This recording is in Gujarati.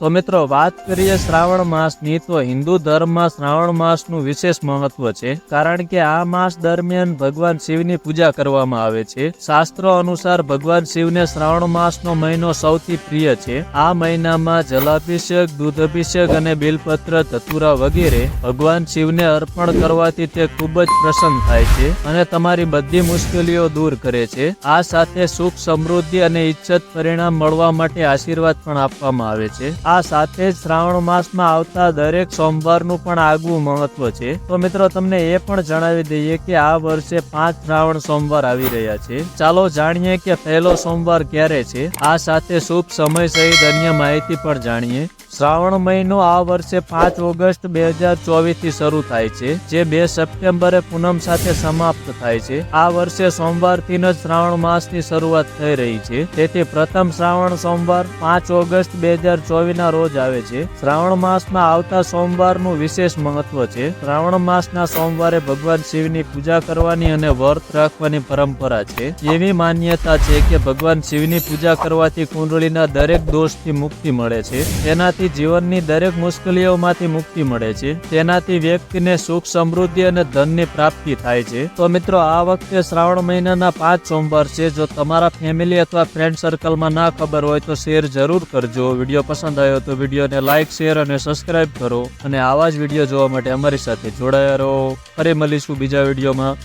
તો મિત્રો, વાત કરીએ શ્રાવણ માસની, તો હિન્દુ ધર્મમાં શ્રાવણ માસનું વિશેષ મહત્વ છે, કારણ કે આ માસ દરમિયાન ભગવાન શિવની પૂજા કરવામાં આવે છે. શાસ્ત્રો અનુસાર ભગવાન શિવને શ્રાવણ માસનો મહિનો સૌથી પ્રિય છે. આ મહિનામાં જલાભિષેક, દૂધાભિષેક અને બિલપત્ર ધતુરા વગેરે ભગવાન શિવને અર્પણ કરવાથી તે ખૂબ જ પ્રસન્ન થાય છે અને તમારી બધી મુશ્કેલીઓ દૂર કરે છે. આ સાથે સુખ સમૃદ્ધિ અને ઈચ્છત પરિણામ મળવા માટે આશીર્વાદ પણ આપવામાં આવે છે. આ સાથે જ શ્રાવણ માસમાં આવતા દરેક સોમવારનું પણ આગવું મહત્વ છે. તો મિત્રો, તમને એ પણ જણાવી દઈએ કે આ વર્ષે પાંચ શ્રાવણ સોમવાર આવી રહ્યા છે. ચાલો જાણીએ કે પહેલો સોમવાર ક્યારે છે. આ સાથે શુભ સમય સહિત અન્ય માહિતી પણ જાણીએ. શ્રાવણ મહિનો આ વર્ષે પાંચ ઓગસ્ટ બે હજાર ચોવીસથી શરૂ થાય છે, જે બે સપ્ટેમ્બરે પૂનમ સાથે સમાપ્ત થાય છે. આ વર્ષે સોમવારથી જ શ્રાવણ માસની શરૂઆત થઈ રહી છે. તેથી પ્રથમ શ્રાવણ સોમવાર પાંચ ઓગસ્ટ બે હજાર ચોવીસ ના રોજ આવે છે. શ્રાવણ માસમાં આવતા સોમવારનું વિશેષ મહત્વ છે. શ્રાવણ માસના સોમવારે ભગવાન શિવની પૂજા કરવાની અને વ્રત રાખવાની પરંપરા છે. એવી માન્યતા છે કે ભગવાન શિવની પૂજા કરવાથી કુંડળીના દરેક દોષથી મુક્તિ મળે છે. તેનાથી જીવનની દરેક મુશ્કેલીઓમાંથી મુક્તિ મળે છે. તેનાથી વ્યક્તિને સુખ, સમૃદ્ધિ અને ધનની પ્રાપ્તિ થાય છે. તો મિત્રો, આ વખતે શ્રાવણ મહિનાના પાંચ સોમવાર છે. જો તમારા ફેમિલી અથવા ફ્રેન્ડ સર્કલમાં ના ખબર હોય તો શેર જરૂર કરજો. વીડિયો પસંદ આવ્યો તો વિડીયોને લાઇક શેર અને સબસ્ક્રાઇબ કરો. અને આવા જ વીડિયો જોવા માટે અમારી સાથે જોડાયા રહો. ફરી મળીશું બીજા વિડીયોમાં.